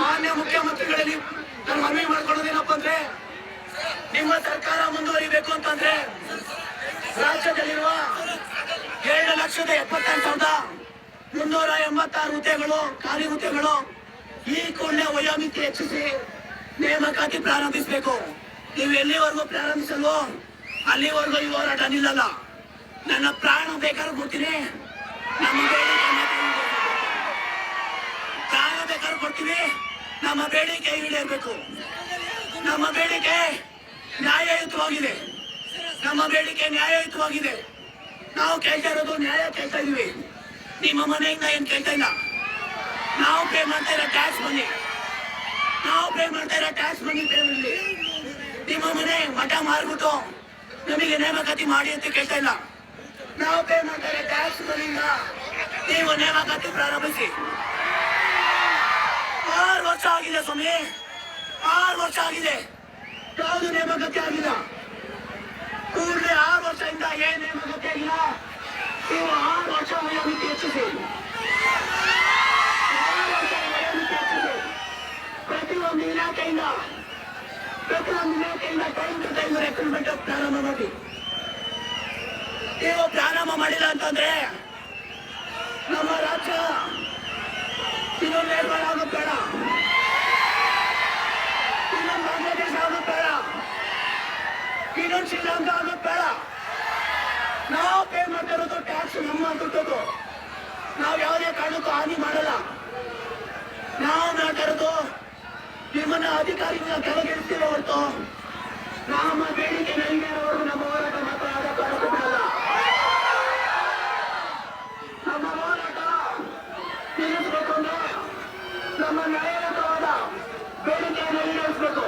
ಮಾನ್ಯ ಮುಖ್ಯಮಂತ್ರಿಗಳಲ್ಲಿ ನಾನು ಮನವಿ ಮಾಡ್ಕೊಳ್ಳೋದೇನಪ್ಪ ಅಂದ್ರೆ, ನಿಮ್ಮ ಸರ್ಕಾರ ಮುಂದುವರಿಬೇಕು ಅಂತಂದ್ರೆ, ರಾಜ್ಯದಲ್ಲಿರುವ ಎರಡು ಲಕ್ಷದ ಎಪ್ಪತ್ತೆಂಟು ಸಾವಿರದ ಮುನ್ನೂರ ಎಂಬತ್ತಾರು ಹುದ್ದೆಗಳು, ಖಾಲಿ ಹುದ್ದೆಗಳು ಈ ಕೂಡಲೇ ವಯೋಮಿತಿ ಹೆಚ್ಚಿಸಿ ನೇಮಕಾತಿ ಪ್ರಾರಂಭಿಸಬೇಕು. ನೀವು ಎಲ್ಲಿವರೆಗೂ ಪ್ರಾರಂಭಿಸಲ್ವೋ, ಅಲ್ಲಿವರೆಗೂ ಈ ಹೋರಾಟ ನಿಲ್ಲಲ್ಲ. ನನ್ನ ಪ್ರಾಣ ಬೇಕಾದ್ರೂ ಕೊಡ್ತೀನಿ. ಈಡೇರ್ಬೇಕು. ಬೇಕಾದ್ರೂ ಕೊಡ್ತೀವಿ ನಮ್ಮ ಬೇಡಿಕೆ ಈಡೇರಬೇಕು. ನಮ್ಮ ಬೇಡಿಕೆ ನ್ಯಾಯಯುತವಾಗಿದೆ. ನಮ್ಮ ಬೇಡಿಕೆ ನ್ಯಾಯಯುತವಾಗಿದೆ. ನಾವು ಕೇಳ್ತಾ ಇರೋದು ನ್ಯಾಯ ಕೇಳ್ತಾ ಇದೀವಿ ನಿಮ್ಮ ಮನೆಯಿಂದ ಏನ್ ಕೇಳ್ತಾ ಇಲ್ಲ? ನಾವು ಪೇ ಮಾಡ್ತಾ ಇರೋ ಟ್ಯಾಕ್ಸ್ ಬನ್ನಿ ನಾವು ಪೇ ಮಾಡ್ತಾ ಇರೋ ಟ್ಯಾಕ್ಸ್ ಬನ್ನಿ ಪೇ ಮಾಡಲಿ. ನಿಮ್ಮ ಮನೆ ಮಠ ಮಾರ್ಬಿಟ್ಟು ನಮಗೆ ನೇಮಕಾತಿ ಮಾಡಿ ಅಂತ ಕೇಳ್ತಾ ಇಲ್ಲ. ನಾವು ಪೇ ಮಾಡ್ತಾ ಇರೋ ಟ್ಯಾಕ್ಸ್ ಬನ್ನಿಂದ ನೀವು ನೇಮಕಾತಿ ಪ್ರಾರಂಭಿಸಿ. ಆರು ವರ್ಷ ಆಗಿದೆ ಸ್ವಾಮಿ. ಆರು ವರ್ಷ ಆಗಿದೆ. ಯಾವುದು ನೇಮಕಕ್ಕೆ ಆಗಿಲ್ಲ. ಕೂಡಲೇ ಆರು ವರ್ಷದಿಂದ ಏನ್ ನೇಮಕಕ್ಕೆ ಆಗಿಲ್ಲ. ನೀವು ಆರು ವರ್ಷ ವಯೋಮಿತಿ ಹೆಚ್ಚಿಸಿ. ಪ್ರತಿಯೊಂದು ಇಲಾಖೆಯಿಂದ ಪ್ರತಿಯೊಂದು ಇಲಾಖೆಯಿಂದ ಟೈಮ್ ಟು ಟೈಮ್ ರೆಕ್ರೂಟ್ಮೆಂಟ್ ಪ್ರಾರಂಭ ಮಾಡಿ. ನೀವು ಪ್ರಾರಂಭ ಮಾಡಿಲ್ಲ ಅಂತಂದ್ರೆ ನಮ್ಮ ರಾಜ್ಯ ಇನ್ನೊಂದು ಕಿರಣ್ ಶ್ರೀಲಂಕಾ ಆಗೋದು ಬೇಡ. ನಾವು ಪೇ ಮಾಡ್ತಿರೋದು ಟ್ಯಾಕ್ಸ್ ನಮ್ಮ ದುಡ್ಡದು ನಾವು ಯಾವುದೇ ಕಾರಣಕ್ಕೂ ಹಾನಿ ಮಾಡಲ್ಲ. ನಾವು ಮಾಡ್ತಾ ಇರೋದು ನಿಮ್ಮನ್ನ ಅಧಿಕಾರಿಗಳ ಕೆಳಗಿಡ್ತೀವಿ ಹೊರತು. ನಮ್ಮ ಬೇಡಿಕೆ ಅವರು ನಮ್ಮ ಹೋರಾಟ ಮಾತ್ರ ಕಾರಣ ನಮ್ಮ ಹೋರಾಟ ತಿಳಿಸ್ಬೇಕು ಅಂದ್ರೆ ನಮ್ಮ ನ್ಯಾಯಯುತವಾದ ಬೇಡಿಕೆಯನ್ನು ಈಡೇರಿಸಬೇಕು